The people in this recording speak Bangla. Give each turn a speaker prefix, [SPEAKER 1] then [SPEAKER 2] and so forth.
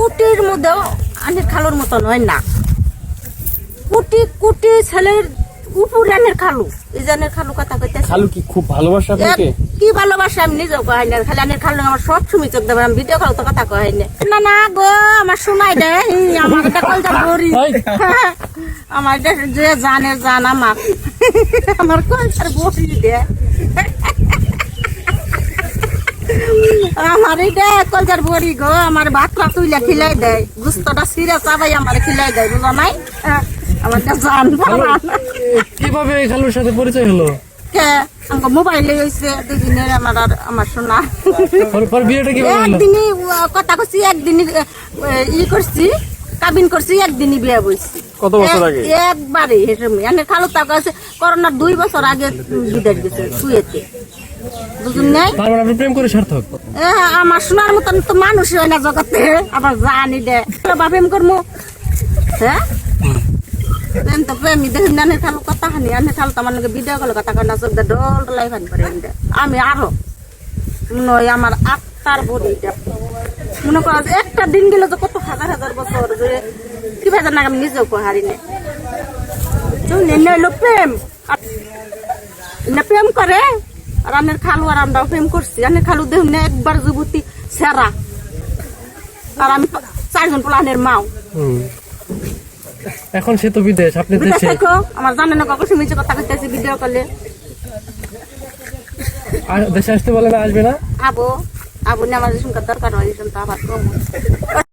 [SPEAKER 1] কুটির মধ্যেও আনের খালুর মতন হয় না। কুটি কুটি ছেলের উপর আনের খালু। এই জানের খালু কথা কইতে
[SPEAKER 2] খালু কি খুব ভালোবাসে আপনাকে
[SPEAKER 1] কি ভালোবাসা আমি নিজেও কই না খালি আনের খালু আমার সব সময় চোখ দেবে। আমি ভিডিও কল তো কথা কই না না না গো আমার শোনাই দে। আমার এটা কলটা বড়ি।
[SPEAKER 2] এই।
[SPEAKER 1] আমার এটা যে জানে জান আমার। আমার কলটার বড়ি দে। আমার এটা কলজার বড়ি গো? আমার ভাতটা তুইলে খিলাই দেয় গুস্তটা সিরে চাবাই আমার খিলাই দেয় বুঝো নাই? হ্যাঁ, আমার এটা জান
[SPEAKER 2] কীভাবে এই খালুর সাথে পরিচয় হলো?
[SPEAKER 1] কে? আমাকে মোবাইলে হয়েছে দুদিনের আমার আর আমার শোনা
[SPEAKER 2] পর পর বিয়েটা কীভাবে হলো?
[SPEAKER 1] একদিনই কথা করছি একদিনই ই করছি কাবিন করছি একদিনই বিয়ে বইছি।
[SPEAKER 2] কত বছর আগে?
[SPEAKER 1] এক- একবারে হেসে এনে খালু তা কাছে করোনার দুই বছর আগে বিদেশ গেছে শুয়েতে। বুঝুন নাই?
[SPEAKER 2] তার মানে আপনি প্রেম করে সার্থক?
[SPEAKER 1] আমার শোনার মতন তো মানুষ হয় না জগতে আবার জানি দে বাপেম করমু? হ্যাঁ প্রেম তো প্রেমই দেখি না খালু কথা হানি আনে খালু তো আমার ভিডিও কল কথা না চোখ ডল ডলাই ফানি এমনি। আমি আরও নয় আমার আত্মার বডিটা। মনে করো একটা দিন গেলে তো কত হাজার হাজার বছর যে কি ভেজার না আমি নিজেও হারি না। তুমি প্রেম। না প্রেম করে? আর আনের খালু আর আমরাও প্রেম করছি। আনের খালু দেহ একবার যুবতী সেরা। আর আমি চারজন প্লানের মাও।
[SPEAKER 2] এখন সে তো বিদেশ আপনি দেশে?
[SPEAKER 1] দেখো আমার জানে না কখন শুনেছি কথা কইতেছি ভিডিও কলে।
[SPEAKER 2] আর দেশে আসতে বলে না আসবে না?
[SPEAKER 1] আবো আবু না আমার শুনকার দরকার হয় শুনতে আবার